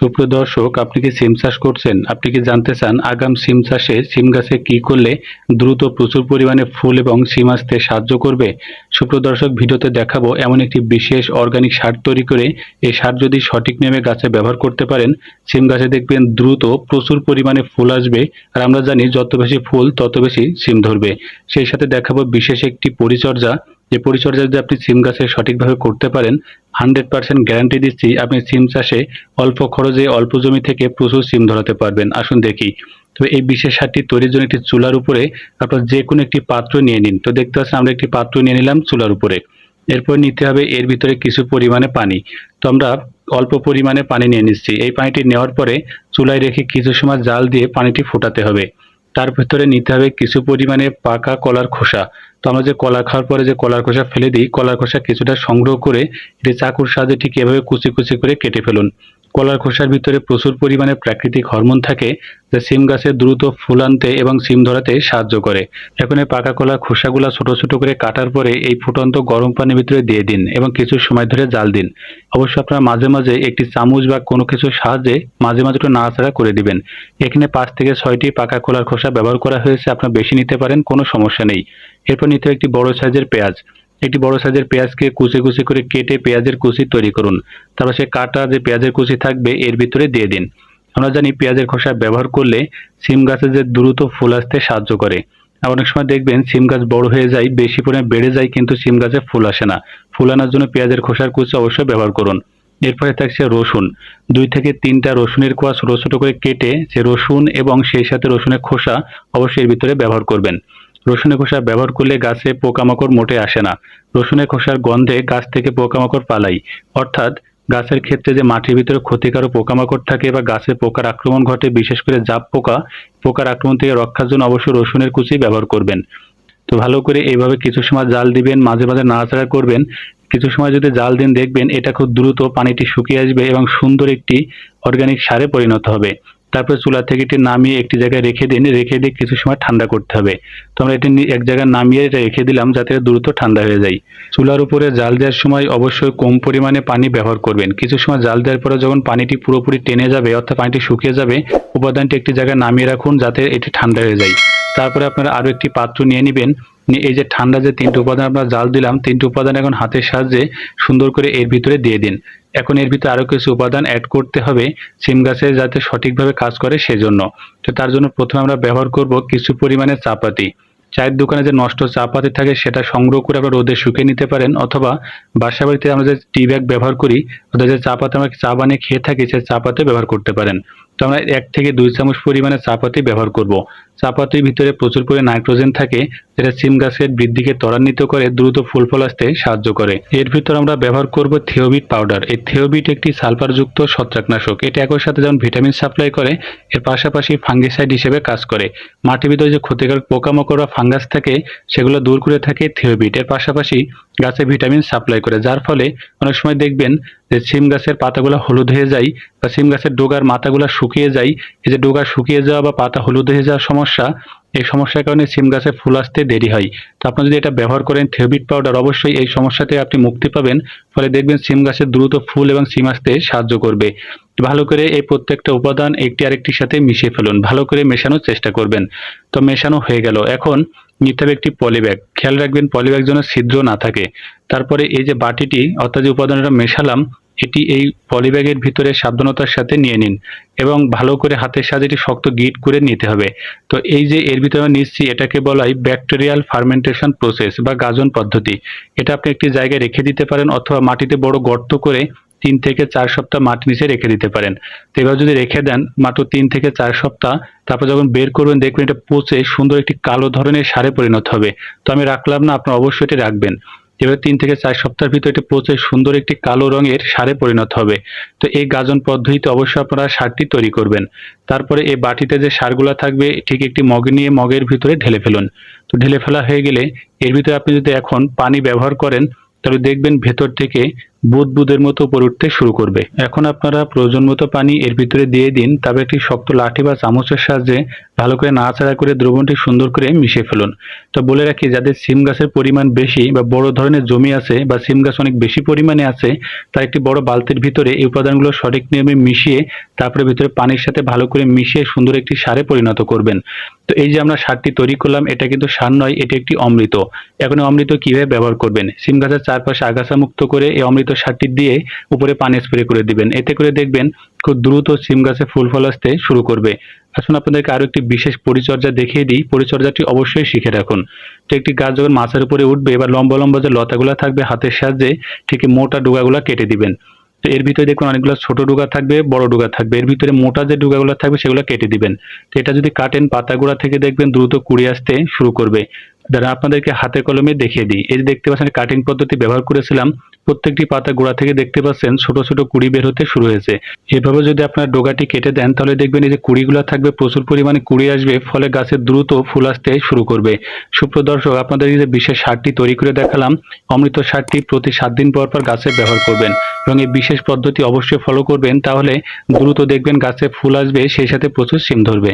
সুপ্রিয় দর্শক, আপনি কি সিম চাষ করছেন? আপনি কি জানতে চান আগাম সিম চাষে সিম গাছে কি করলে দ্রুত প্রচুর পরিমাণে ফুল এবং সিম আসতে সাহায্য করবে? সুপ্রিয় দর্শক, ভিডিওতে দেখাবো এমন একটি বিশেষ অর্গানিক সার তৈরি করে এই সার যদি সঠিক নেমে গাছে ব্যবহার করতে পারেন, সিম গাছে দেখবেন দ্রুত প্রচুর পরিমাণে ফুল আসবে আর আমরা জানি যত বেশি ফুল, তত বেশি সিম ধরবে। সেই সাথে দেখাবো বিশেষ একটি পরিচর্যা। যে পরিচর্যা যদি আপনি সিম গাছে সঠিকভাবে করতে পারেন হান্ড্রেড পার্সেন্ট গ্যারান্টি দিচ্ছি আপনি সিম চাষে অল্প খরচে অল্প জমি থেকে প্রচুর সিম ধরাতে পারবেন। আসুন দেখি। তো এই বিশেষ সারটি তৈরির জন্য একটি চুলার উপরে আপনার যে কোনো একটি পাত্র নিয়ে নিন। তো দেখতে পাচ্ছেন আমরা একটি পাত্র নিয়ে নিলাম চুলার উপরে। এরপর নিতে হবে এর ভিতরে কিছু পরিমাণে পানি। তো আমরা অল্প পরিমাণে পানি নিয়ে নিচ্ছি। এই পানিটি নেওয়ার পরে চুলায় রেখে কিছু সময় জাল দিয়ে পানিটি ফোটাতে হবে। তার ভেতরে নিতে হবে কিছু পরিমাণে পাকা কলার খোসা। তো আমরা যে কলা খাওয়ার পরে যে কলার খোসা ফেলে দিই, কলার খোসা কিছুটা সংগ্রহ করে এটি চাকুর সাহায্যে ঠিক এভাবে কুচি কুচি করে কেটে ফেলুন। কলার খোসার ভিতরে প্রচুর পরিমাণে প্রাকৃতিক হরমোন থাকে, যা সিম গাছে দ্রুত ফুল আনতে এবং সিম ধরাতে সাহায্য করে। এখন এই পাকা কলার খোসাগুলা ছোট ছোট করে কাটার পরে এই ফুটন্ত গরম পানির ভিতরে দিয়ে দিন এবং কিছু সময় ধরে জাল দিন। অবশ্য আপনারা মাঝে মাঝে একটি চামচ বা কোনো কিছুর সাহায্যে মাঝে মাঝে একটু নাড়াচাড়া করে দিবেন। এখানে পাঁচ থেকে ছয়টি পাকা কলার খোসা ব্যবহার করা হয়েছে, আপনারা বেশি নিতে পারেন, কোনো সমস্যা নেই। এরপর নিতে একটি বড় সাইজের পেঁয়াজ। একটি বড় সাইজের পেঁয়াজকে কুচি কুচি করে কেটে পেঁয়াজের কুচি তৈরি করুন। তারপর সে কাটা যে পেঁয়াজের কুচি থাকবে, এর ভিতরে দিয়ে দিন। আমরা জানি পেঁয়াজের খোসা ব্যবহার করলে সিম গাছে যে দ্রুত ফুল আসতে সাহায্য করে। আর অনেক সময় দেখবেন সিম গাছ বড় হয়ে যায়, বেশি পরিমাণে বেড়ে যায়, কিন্তু সিম গাছে ফুল আসে না। ফুল আনার জন্য পেঁয়াজের খোসার কুচি অবশ্যই ব্যবহার করুন। এরপরে থাকছে রসুন। দুই থেকে তিনটা রসুনের কোয়া ছোটো ছোটো করে কেটে সে রসুন এবং সেই সাথে রসুনের খোসা অবশ্যই এর ভিতরে ব্যবহার করবেন। রসুনের খোসা ব্যবহার করলে গাছে পোকামাকড় মোটে আসে না। রসুনের খোসার গন্ধে গাছ থেকে পোকামাকড় পালাই। অর্থাৎ গাছের ক্ষেত্রে যে মাটির ভিতরে ক্ষতিকারক পোকামাকড় থাকে বা গাছে পোকার আক্রমণ ঘটে, বিশেষ করে জাপ পোকা, পোকার আক্রমণ থেকে রক্ষার জন্য অবশ্যই রসুনের কুচি ব্যবহার করবেন। তো ভালো করে এইভাবে কিছু সময় জাল দিবেন, মাঝে মাঝে নাড়াচাড়া করবেন। কিছু সময় যদি জাল দিন, দেখবেন এটা খুব দ্রুত পানিটি শুকিয়ে আসবে এবং সুন্দর একটি অর্গানিক সারে পরিণত হবে। তারপর চুলা থেকে এটি নামিয়ে একটি জায়গায় রেখে দিন। রেখে দিয়ে কিছু সময় ঠান্ডা করতে হবে। তো আমরা এটি এক জায়গায় নামিয়ে এটা রেখে দিলাম যাতে দ্রুত ঠান্ডা হয়ে যায়। চুলার উপরে জাল দেওয়ার সময় অবশ্যই কম পরিমাণে পানি ব্যবহার করবেন। কিছু সময় জাল দেওয়ার পরে যখন পানিটি পুরোপুরি টেনে যাবে, অর্থাৎ পানিটি শুকিয়ে যাবে, উপাদানটি একটি জায়গায় নামিয়ে রাখুন যাতে এটি ঠান্ডা হয়ে যায়। তারপরে আপনারা আরও একটি পাত্র নিয়ে নেবেন। এই যে ঠান্ডা যে তিনটে উপাদান আমরা জাল দিলাম, তিনটে উপাদান এখন হাতের সাহায্যে সুন্দর করে এর ভিতরে দিয়ে দিন। এখন এর ভিতরে আরও কিছু উপাদান অ্যাড করতে হবে সিম গাছে যাতে সঠিকভাবে কাজ করে সেজন্য। তো তার জন্য প্রথমে আমরা ব্যবহার করব কিছু পরিমাণে চাপাতি। চায়ের দোকানে যে নষ্ট চা পাতি থাকে সেটা সংগ্রহ করে আমরা রোদে শুকিয়ে নিতে পারেন অথবা বাসা বাড়িতে আমরা যে টি ব্যাগ ব্যবহার করি অর্থাৎ যে চা পাতা আমরা চা বানিয়ে খেয়ে থাকি, সে চা পাতি ব্যবহার করতে পারেন। তো আমরা এক থেকে দুই চামচ পরিমাণে চা পাতি ব্যবহার করব। চা পাতির ভিতরে প্রচুর পরিমাণে নাইট্রোজেন থাকে, যেটা সিম গাছের বৃদ্ধিকে ত্বরান্বিত করে, দ্রুত ফুল ফল আসতে সাহায্য করে। এর ভিতর আমরা ব্যবহার করব থিওবিট পাউডার। এই থিওবিট একটি সালফারযুক্ত ছত্রাকনাশক। এটা একই সাথে যেমন ভিটামিন সাপ্লাই করে, এর পাশাপাশি ফাঙ্গিসাইড হিসেবে কাজ করে। মাটির ভিতরে যে ক্ষতিকারক পোকামাকড় বা ফাঙ্গাস থাকে, সেগুলো দূর করে থাকে থিওবিট। এর পাশাপাশি গাছে ভিটামিন সাপ্লাই করে, যার ফলে অনেক সময় দেখবেন যে সিম গাছের পাতাগুলো হলুদ হয়ে যায় বা সিম গাছের ডোগার মাথাগুলো শুকিয়ে যায়। এই যে ডোগা শুকিয়ে যাওয়া বা পাতা হলুদ হয়ে যাওয়ার সমস্যা, এই সমস্যার কারণে সিম গাছে ফুল আসতে দেরি হয়। তো আপনি যদি এটা ব্যবহার করেন থেবিট পাউডার অবশ্যই এই সমস্যা থেকে আপনি মুক্তি পাবেন। ফলে দেখবেন সিম গাছের দ্রুত ফুল এবং সিম আসতে সাহায্য করবে। ভালো করে এই প্রত্যেকটা উপাদান একটি আরেকটির সাথে মিশিয়ে ফেলুন। ভালো করে মেশানোর চেষ্টা করবেন। তো মেশানো হয়ে গেল। এখন নিতে হবে একটি পলিব্যাগ খেয়াল রাখবেন পলিব্যাগ যেন ছিদ্র না থাকে। তারপরে এই যে বাটিটি, অর্থাৎ যে উপাদানটা মেশালাম, এটি এই পলিব্যাগের ভিতরে সাবধানতার সাথে নিয়ে নিন এবং ভালো করে হাতের সাহায্যে এটি শক্ত গিট করে নিতে হবে। তো এই যে এর ভিতরে আমরা নিচ্ছি, এটাকে বলা হয় ব্যাকটেরিয়াল ফার্মেন্টেশন প্রসেস বা গাজন পদ্ধতি। এটা আপনি একটি জায়গায় রেখে দিতে পারেন অথবা মাটিতে বড় গর্ত করে তিন থেকে চার সপ্তাহ মাটি নিচে রেখে দিতে পারেন। তো এবার যদি রেখে দেন, মাত্র তিন থেকে চার সপ্তাহ, তারপর যখন বের করবেন, দেখবেন এটা পচে সুন্দর একটি কালো ধরনের সারে পরিণত হবে। তো আমি রাখলাম না, আপনার অবশ্যই এটি রাখবেন। এবার তিন থেকে চার সপ্তাহের ভিতরে এটি পচে সুন্দর একটি কালো রঙের সারে পরিণত হবে। তো এই গাজন পদ্ধতিতে অবশ্যই আপনারা সারটি তৈরি করবেন। তারপরে এই বাটিতে যে সারগুলা থাকবে, ঠিক একটি মগ নিয়ে মগের ভিতরে ঢেলে ফেলুন। তো ঢেলে ফেলা হয়ে গেলে, এর ভিতরে আপনি যদি এখন পানি ব্যবহার করেন, তাহলে দেখবেন ভেতর থেকে বুদবুদের মতো উপরে উঠতে শুরু করবে। এখন আপনারা প্রয়োজন মতো পানি এর ভিতরে দিয়ে দিন, তবে একটি শক্ত লাঠি বা চামচের সাহায্যে ভালো করে নাড়াচাড়া করে দ্রবণটি সুন্দর করে মিশিয়ে ফেলুন। তো বলে রাখি, যাদের সিম গাছের পরিমাণ বেশি বা বড় ধরনের জমি আছে বা সিম গাছ অনেক বেশি পরিমাণে আছে, তার একটি বড় বালতির ভিতরে এই উপাদানগুলো সঠিক নিয়মে মিশিয়ে তারপরে ভিতরে পানির সাথে ভালো করে মিশিয়ে সুন্দর একটি সারে পরিণত করবেন। তো এই যে আমরা সারটি তৈরি করলাম, এটা কিন্তু সার নয়, এটি একটি অমৃত। এখন অমৃত কীভাবে ব্যবহার করবেন? সিম গাছের চারপাশে আগাছা মুক্ত করে এই অমৃত সারটি দিয়ে উপরে পানি স্প্রে করে দিবেন। এতে করে দেখবেন খুব দ্রুত সিম গাছে ফুল ফল আসতে শুরু করবে। আসুন আপনাদেরকে আরও একটি বিশেষ পরিচর্যা দেখিয়ে দিই। পরিচর্যাটি অবশ্যই শিখে রাখুন। তো একটি গাছ যখন মাছের উপরে উঠবে, এবার লম্বা লম্বা যে লতাগুলা থাকবে হাতের সাহায্যে, ঠিক মোটা ডুগাগুলা কেটে দিবেন। তো এর ভিতরে দেখুন অনেকগুলো ছোট ডুগা থাকবে, বড় ডুগা থাকবে। এর ভিতরে মোটা যে ডুগাগুলো থাকবে, সেগুলো কেটে দিবেন। তো এটা যদি কাটেন পাতাগুলা থেকে দেখবেন দ্রুত কুড়ি আসতে শুরু করবে। যারা আপনাদেরকে হাতে কলমে দেখিয়ে দিই। এই যে দেখতে পাচ্ছেন কাটিং পদ্ধতি ব্যবহার করেছিলাম। প্রত্যেকটি পাতা গোড়া থেকে দেখতে পাচ্ছেন ছোট ছোট কুড়ি বের হতে শুরু হয়েছে। এভাবে যদি আপনার ডোগাটি কেটে দেন, তাহলে দেখবেন এই যে কুড়িগুলো থাকবে, প্রচুর পরিমাণে কুড়ি আসবে, ফলে গাছের দ্রুত ফুল আসতে শুরু করবে। সুপ্রদর্শক আপনাদের এই যে বিশেষ সারটি তৈরি করে দেখালাম, অমৃত সারটি প্রতি সাত দিন পর পর গাছে ব্যবহার করবেন এবং এই বিশেষ পদ্ধতি অবশ্যই ফলো করবেন, তাহলে দ্রুত দেখবেন গাছে ফুল আসবে, সেই সাথে প্রচুর সিম ধরবে।